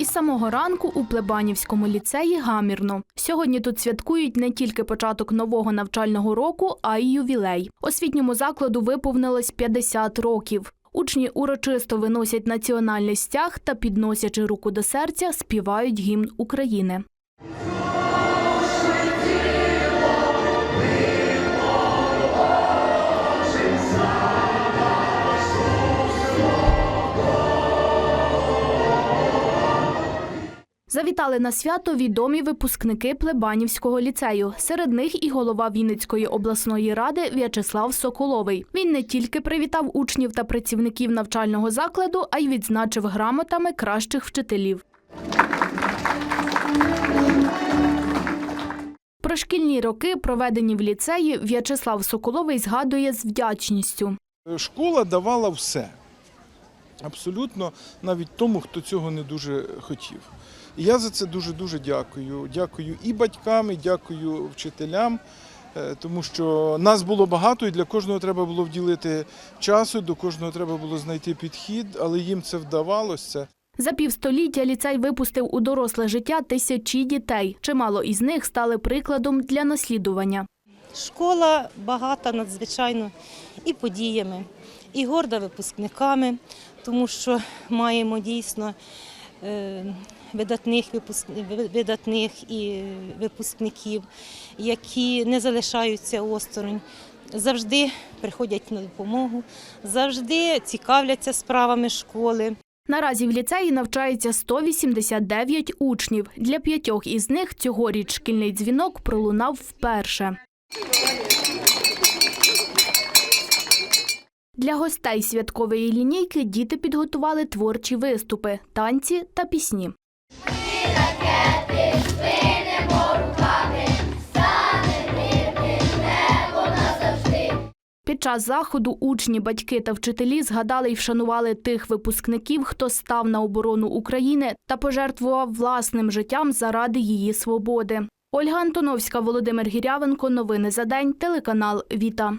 Із самого ранку у Плебанівському ліцеї гамірно. Сьогодні тут святкують не тільки початок нового навчального року, а й ювілей. Освітньому закладу виповнилось 50 років. Учні урочисто виносять національний стяг та, підносячи руку до серця, співають гімн України. Завітали на свято відомі випускники Плебанівського ліцею. Серед них і голова Вінницької обласної ради В'ячеслав Соколовий. Він не тільки привітав учнів та працівників навчального закладу, а й відзначив грамотами кращих вчителів. Про шкільні роки, проведені в ліцеї, В'ячеслав Соколовий згадує з вдячністю. Школа давала все. Абсолютно навіть тому, хто цього не дуже хотів. І я за це дуже-дуже дякую. Дякую і батькам, і дякую вчителям, е, тому що нас було багато, і для кожного треба було вділити часу, до кожного треба було знайти підхід, але їм це вдавалося. За півстоліття ліцей випустив у доросле життя тисячі дітей. Чимало із них стали прикладом для наслідування. Школа багата надзвичайно і подіями, і горда випускниками, тому що маємо дійсно е, видатних, видатних і випускників, які не залишаються осторонь, завжди приходять на допомогу, завжди цікавляться справами школи. Наразі в ліцеї навчається 189 учнів. Для п'ятьох із них цьогоріч шкільний дзвінок пролунав вперше. Для гостей святкової лінійки діти підготували творчі виступи, танці та пісні. Під час заходу учні, батьки та вчителі згадали й вшанували тих випускників, хто став на оборону України та пожертвував власним життям заради її свободи. Ольга Антоновська, Володимир Гірявенко. Новини за день. Телеканал Віта.